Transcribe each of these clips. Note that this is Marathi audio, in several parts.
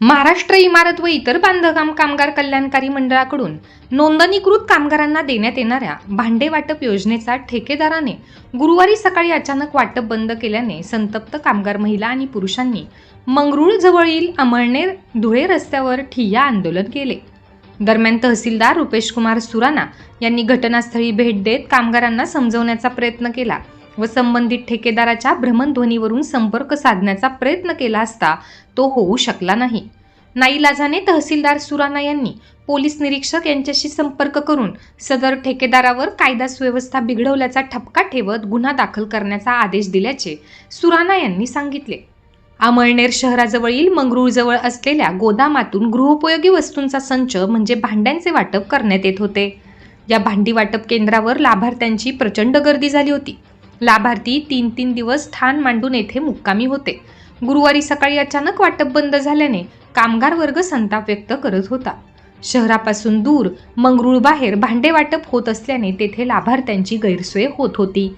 महाराष्ट्र इमारत व इतर बांधकाम कामगार कल्याणकारी मंडळाकडून नोंदणीकृत कामगारांना देण्यात येणाऱ्या भांडे वाटप योजनेचा ठेकेदाराने गुरुवारी सकाळी अचानक वाटप बंद केल्याने संतप्त कामगार महिला आणि पुरुषांनी मंगरुळजवळील अमळनेर धुळे रस्त्यावर ठिय्या आंदोलन केले. दरम्यान तहसीलदार रुपेश कुमार सुराना यांनी घटनास्थळी भेट देत कामगारांना समजवण्याचा प्रयत्न केला. व संबंधित ठेकेदाराच्या भ्रमणध्वनीवरून संपर्क साधण्याचा प्रयत्न केला असता तो होऊ शकला नाही. नाईलाजाने तहसीलदार सुराना यांनी पोलीस निरीक्षक यांच्याशी संपर्क करून सदर ठेकेदारावर कायदा सुव्यवस्था बिघडवल्याचा ठपका ठेवत गुन्हा दाखल करण्याचा आदेश दिल्याचे सुराना यांनी सांगितले. अमळनेर शहराजवळील मंगरूळजवळ असलेल्या गोदामातून गृहोपयोगी वस्तूंचा संच म्हणजे भांड्यांचे वाटप करण्यात येत होते. या भांडी वाटप केंद्रावर लाभार्थ्यांची प्रचंड गर्दी झाली होती. लाभार्थी तीन तीन दिवस ठाण मांडून येथे मुक्कामी होते. गुरुवारी सकाळी अचानक वाटप बंद झाल्याने कामगार वर्ग संताप व्यक्त करत होता. शहरापासून दूर मंगरुळबाहेर भांडे वाटप होत असल्याने तेथे लाभार्थ्यांची गैरसोय होत होती.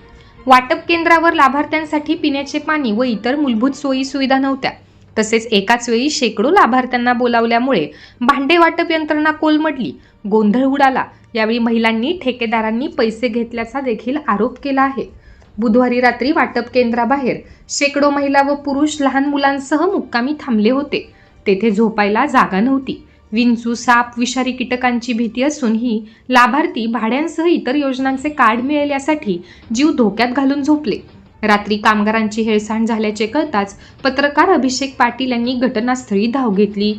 वाटप केंद्रावर लाभार्थ्यांसाठी पिण्याचे पाणी व इतर मूलभूत सोयी सुविधा नव्हत्या. तसेच एकाच वेळी शेकडो लाभार्थ्यांना बोलावल्यामुळे भांडे वाटप यंत्रणा कोलमडली गोंधळ उडाला. यावेळी महिलांनी ठेकेदारांनी पैसे घेतल्याचा देखील आरोप केला आहे. बुधवारी रात्री वाटप केंद्राबाहेर शेकडो महिला व पुरुष लहान मुलांसह मुक्कामी थांबले होते. तेथे झोपायला जागा नव्हती. विंचू साप विषारी कीटकांची भीती असूनही लाभार्थी भाड्यांसह इतर योजनांचे कार्ड मिळेल यासाठी जीव धोक्यात घालून झोपले. रात्री कामगारांची हेळसांड झाल्याचे कळताच पत्रकार अभिषेक पाटील यांनी घटनास्थळी धाव घेतली.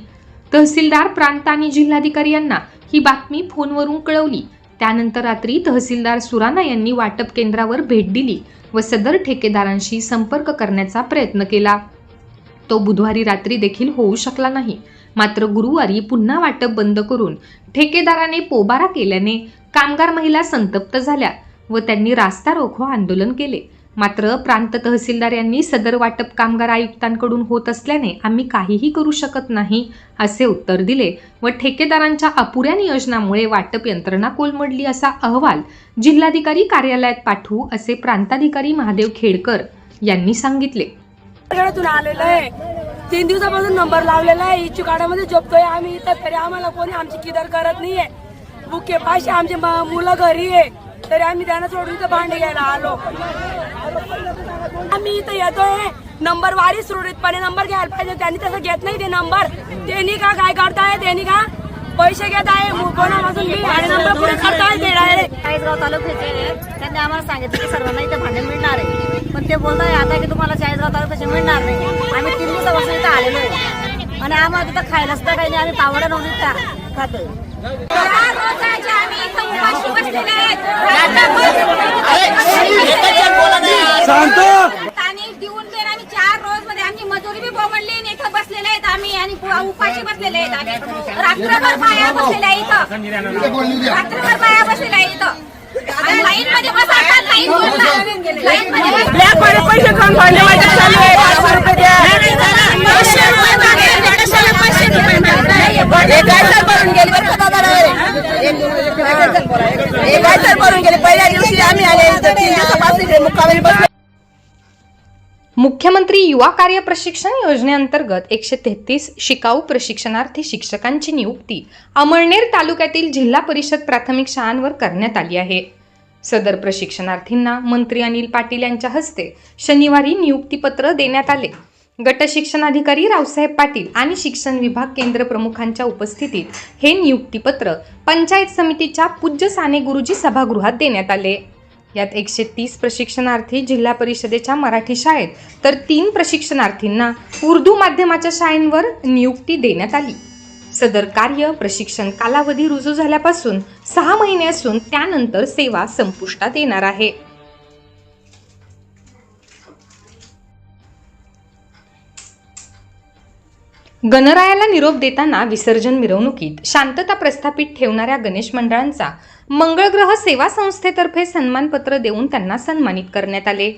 तहसीलदार प्रांत आणि जिल्हाधिकारी यांना ही बातमी फोनवरून कळवली. त्यानंतर रात्री तहसीलदार सुराना यांनी वाटप केंद्रावर भेट दिली व सदर ठेकेदारांशी संपर्क करण्याचा प्रयत्न केला. तो बुधवारी रात्री देखील होऊ शकला नाही. मात्र गुरुवारी पुन्हा वाटप बंद करून ठेकेदाराने पोबारा केल्याने कामगार महिला संतप्त झाल्या व त्यांनी रास्ता रोखो आंदोलन केले. मात्र प्रांत तहसीलदार यांनी सदर वाटप कामगार आयुक्तांकडून होत असल्याने आम्ही काहीही करू शकत नाही असे उत्तर दिले व ठेकेदारांच्या अपुऱ्या नियोजनामुळे वाटप यंत्रणा कोलमडली असा अहवाल जिल्हाधिकारी कार्यालयात पाठवू असे प्रांताधिकारी महादेव खेडकर यांनी सांगितले. आलेलं आहे. तीन दिवसापासून नंबर लावलेला आहे. इच्छुक काढामध्ये झोपतोय आम्ही. इथं तरी आम्हाला कोणी आमची किदर करत नाहीये. बुके पाचशे आमचे मुलं घरी आहे. तरी आम्ही त्यांना सोडून इथं भांडे घ्यायला आलो. आम्ही इथं येतोय. नंबर वारी सुरळीतपणे नंबर घ्यायला पाहिजे. त्यांनी तसं घेत नाही ते नंबर. त्यांनी का काय करताय? त्यांनी का पैसे घेत आहे? चाळीसगाव तालुक्याचे. त्यांनी आम्हाला सांगितलं की सर्वांना इथे भांडे मिळणार आहे. पण ते बोलताय आता की तुम्हाला चाळीसगाव तालुक्याचे मिळणार नाही. आम्ही तीन दिवसापासून इथं आलेलो आहे. आणि आम्हाला तिथं खायला सुद्धा काही नाही. आम्ही तावड्या नव्हती त्या खातोय. आणि देऊन बेर आम्ही चार रोजमध्ये आमची मजुरी बी बोमडली आणि इथं बसलेले आहेत आम्ही आणि उपाशी बसलेले आहेत आम्ही रात्रभर बाया बसलेल्या इथं रात्रभर बाया बसलेल्या इथं लाईन मध्ये मध्ये पैसे खाऊन भांडे चालू आहे पाचशे रुपये द्या. हे गेले बरं का दादा रे? हे काय तर भरून गेले पहिल्या दिवशी आम्ही आले इथं तीन दिवसापासून मुक्कामी मुख्यमंत्री युवा कार्य प्रशिक्षण योजनेअंतर्गत एकशे तेहतीस शिकाऊ प्रशिक्षणार्थी शिक्षकांची नियुक्ती अमळनेर तालुक्यातील जिल्हा परिषद प्राथमिक शाळांवर करण्यात आली आहे. सदर प्रशिक्षणार्थींना मंत्री अनिल पाटील यांच्या हस्ते शनिवारी नियुक्तीपत्र देण्यात आले. गट शिक्षणाधिकारी रावसाहेब पाटील आणि शिक्षण विभाग केंद्र प्रमुखांच्या उपस्थितीत हे नियुक्तीपत्र पंचायत समितीच्या पूज्य साने गुरुजी सभागृहात देण्यात आले. यात एकशे तीस प्रशिक्षणार्थी जिल्हा परिषदेच्या मराठी शाळेत तर तीन प्रशिक्षणार्थींना उर्दू माध्यमाच्या शाळेंवर नियुक्ती देण्यात आली. सदर कार्य प्रशिक्षण कालावधी रुजू झाल्यापासून सहा महिने असून त्यानंतर सेवा संपुष्टात येणार आहे. गणरायाला निरोप देताना विसर्जन मिरवणुकीत शांतता प्रस्थापित ठेवणाऱ्या गणेश मंडळांचा मंगळग्रह सेवा संस्थेतर्फे सन्मानपत्र देऊन त्यांना सन्मानित करण्यात आले.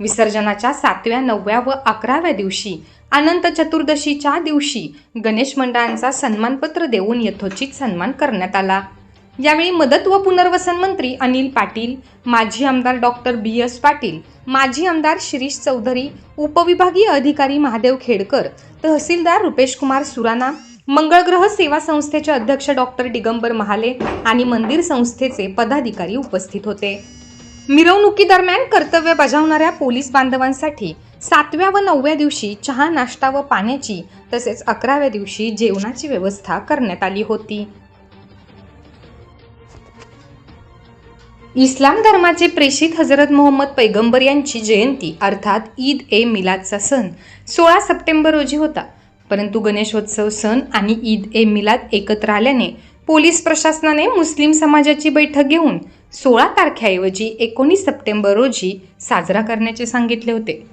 विसर्जनाच्या सातव्या नवव्या व अकराव्या दिवशी अनंत चतुर्दशीच्या दिवशी गणेश मंडळांचा सन्मानपत्र देऊन यथोचित सन्मान करण्यात आला. यावेळी मदत व पुनर्वसन मंत्री अनिल पाटील माजी आमदार डॉक्टर बी. एस. पाटील माजी आमदार शिरीष चौधरी उपविभागीय अधिकारी महादेव खेडकर तहसीलदार रुपेश कुमार सुराना मंगळग्रह सेवा संस्थेचे अध्यक्ष डॉक्टर दिगंबर महाले आणि मंदिर संस्थेचे पदाधिकारी उपस्थित होते. मिरवणुकीदरम्यान कर्तव्य बजावणाऱ्या पोलीस बांधवांसाठी सातव्या व नवव्या दिवशी चहा नाश्ता व पाण्याची तसेच अकराव्या दिवशी जेवणाची व्यवस्था करण्यात आली होती. इस्लाम धर्माचे प्रेषित हजरत मोहम्मद पैगंबर यांची जयंती अर्थात ईद ए मिलादचा सण सोळा सप्टेंबर रोजी होता. परंतु गणेशोत्सव सण आणि ईद ए मिलाद एकत्र आल्याने पोलीस प्रशासनाने मुस्लिम समाजाची बैठक घेऊन सोळा तारखेऐवजी एकोणीस सप्टेंबर रोजी साजरा करण्याचे सांगितले होते.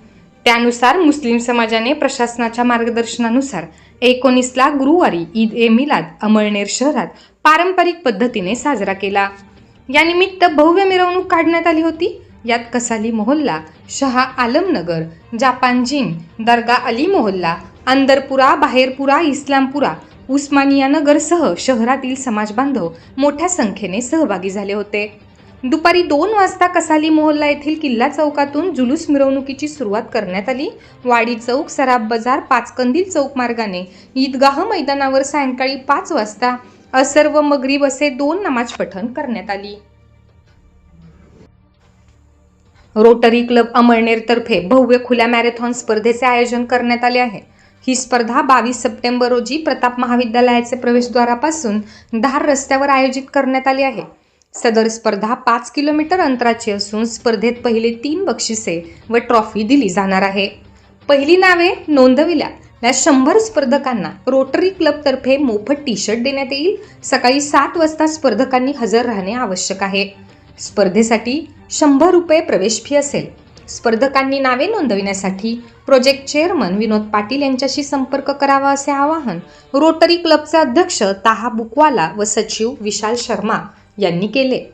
त्यानुसार मुस्लिम समाजाने प्रशासनाच्या मार्गदर्शनानुसार एकोणीसला गुरुवारी ईद ए मिलाद अमळनेर शहरात पारंपरिक पद्धतीने साजरा केला. यानिमित्त भव्य मिरवणूक काढण्यात आली होती. यात कसाली मोहल्ला शहा आलमनगर जापान जिम दर्गा अली मोहल्ला अंदरपुरा बाहेरपुरा इस्लामपुरा उस्मानिया नगरसह शहरातील समाजबांधव मोठ्या संख्येने सहभागी झाले होते. दुपारी दोन वाजता कसाली मोहल्ला येथील किल्ला चौकातून जुलूस मिरवणुकीची सुरुवात करण्यात आली. वाडी चौक सराब बाजार पाचकंदील चौक मार्गाने ईदगाह मैदानावर सायंकाळी पाच वाजता असर व मगरीब असे दोन नमाज पठण करण्यात आली. रोटरी क्लब अमळनेरतर्फे भव्य खुल्या मॅरेथॉन स्पर्धेचे आयोजन करण्यात आले आहे. ही स्पर्धा बावीस सप्टेंबर रोजी प्रताप महाविद्यालयाचे प्रवेशद्वारापासून धार रस्त्यावर आयोजित करण्यात आली आहे. सदर स्पर्धा पाच किलोमीटर अंतराची असून स्पर्धेत पहिले तीन बक्षिसे व ट्रॉफी दिली जाणार आहे. पहिली नावे नोंदविल्या. या शंभर स्पर्धकांना रोटरी क्लबतर्फे मोफत टी शर्ट देण्यात येईल. सकाळी सात वाजता स्पर्धकांनी हजर राहणे आवश्यक आहे. स्पर्धेसाठी शंभर रुपये प्रवेश फी असेल. स्पर्धकांनी नावे नोंदविण्यासाठी प्रोजेक्ट चेअरमन विनोद पाटील यांच्याशी संपर्क करावा असे आवाहन रोटरी क्लबचे अध्यक्ष ताहा बुकवाला व सचिव विशाल शर्मा यांनी केले.